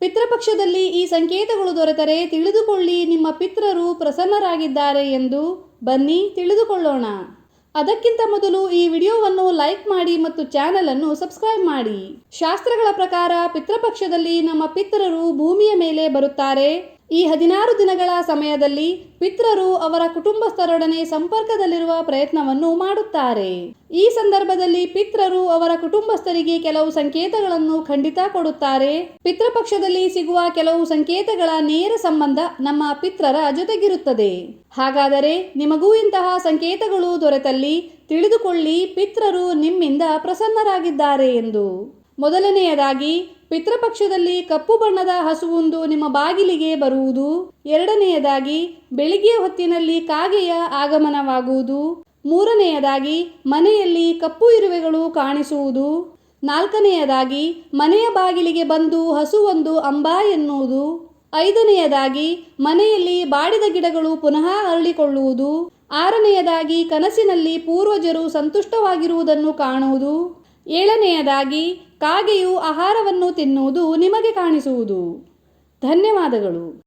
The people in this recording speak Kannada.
ಪಿತೃಪಕ್ಷದಲ್ಲಿ ಈ ಸಂಕೇತಗಳು ದೊರೆತರೆ ತಿಳಿದುಕೊಳ್ಳಿ ನಿಮ್ಮ ಪಿತೃರು ಪ್ರಸನ್ನರಾಗಿದ್ದಾರೆ ಎಂದು ಬನ್ನಿ ತಿಳಿದುಕೊಳ್ಳೋಣ. ಅದಕ್ಕಿಂತ ಮೊದಲು ಈ ವಿಡಿಯೋವನ್ನು ಲೈಕ್ ಮಾಡಿ ಮತ್ತು ಚಾನೆಲ್ ಅನ್ನು ಸಬ್ಸ್ಕ್ರೈಬ್ ಮಾಡಿ. ಶಾಸ್ತ್ರಗಳ ಪ್ರಕಾರ ಪಿತೃಪಕ್ಷದಲ್ಲಿ ನಮ್ಮ ಪಿತೃರು ಭೂಮಿಯ ಮೇಲೆ ಬರುತ್ತಾರೆ. ಈ ಹದಿನಾರು ದಿನಗಳ ಸಮಯದಲ್ಲಿ ಪಿತೃರು ಅವರ ಕುಟುಂಬಸ್ಥರೊಡನೆ ಸಂಪರ್ಕದಲ್ಲಿರುವ ಪ್ರಯತ್ನವನ್ನು ಮಾಡುತ್ತಾರೆ. ಈ ಸಂದರ್ಭದಲ್ಲಿ ಪಿತೃರು ಅವರ ಕುಟುಂಬಸ್ಥರಿಗೆ ಕೆಲವು ಸಂಕೇತಗಳನ್ನು ಖಂಡಿತ ಕೊಡುತ್ತಾರೆ. ಪಿತೃಪಕ್ಷದಲ್ಲಿ ಸಿಗುವ ಕೆಲವು ಸಂಕೇತಗಳ ನೇರ ಸಂಬಂಧ ನಮ್ಮ ಪಿತ್ರರ ಜೊತೆಗಿರುತ್ತದೆ. ಹಾಗಾದರೆ ನಿಮಗೂ ಇಂತಹ ಸಂಕೇತಗಳು ದೊರೆತಲ್ಲಿ ತಿಳಿದುಕೊಳ್ಳಿ ಪಿತ್ರರು ನಿಮ್ಮಿಂದ ಪ್ರಸನ್ನರಾಗಿದ್ದಾರೆ ಎಂದು. ಮೊದಲನೆಯದಾಗಿ, ಪಿತೃಪಕ್ಷದಲ್ಲಿ ಕಪ್ಪು ಬಣ್ಣದ ಹಸುವೊಂದು ನಿಮ್ಮ ಬಾಗಿಲಿಗೆ ಬರುವುದು. ಎರಡನೆಯದಾಗಿ, ಬೆಳಿಗ್ಗೆ ಹೊತ್ತಿನಲ್ಲಿ ಕಾಗೆಯ ಆಗಮನವಾಗುವುದು. ಮೂರನೆಯದಾಗಿ, ಮನೆಯಲ್ಲಿ ಕಪ್ಪು ಇರುವೆಗಳು ಕಾಣಿಸುವುದು. ನಾಲ್ಕನೆಯದಾಗಿ, ಮನೆಯ ಬಾಗಿಲಿಗೆ ಬಂದು ಹಸುವೊಂದು ಅಂಬಾ ಎನ್ನುವುದು. ಐದನೆಯದಾಗಿ, ಮನೆಯಲ್ಲಿ ಬಾಡಿದ ಗಿಡಗಳು ಪುನಃ ಅರಳಿಕೊಳ್ಳುವುದು. ಆರನೆಯದಾಗಿ, ಕನಸಿನಲ್ಲಿ ಪೂರ್ವಜರು ಸಂತುಷ್ಟವಾಗಿರುವುದನ್ನು ಕಾಣುವುದು. ಏಳನೆಯದಾಗಿ ಕಾಗೆಯು ಆಹಾರವನ್ನು ತಿನ್ನುವುದು ನಿಮಗೆ ಕಾಣಿಸುವುದು. ಧನ್ಯವಾದಗಳು.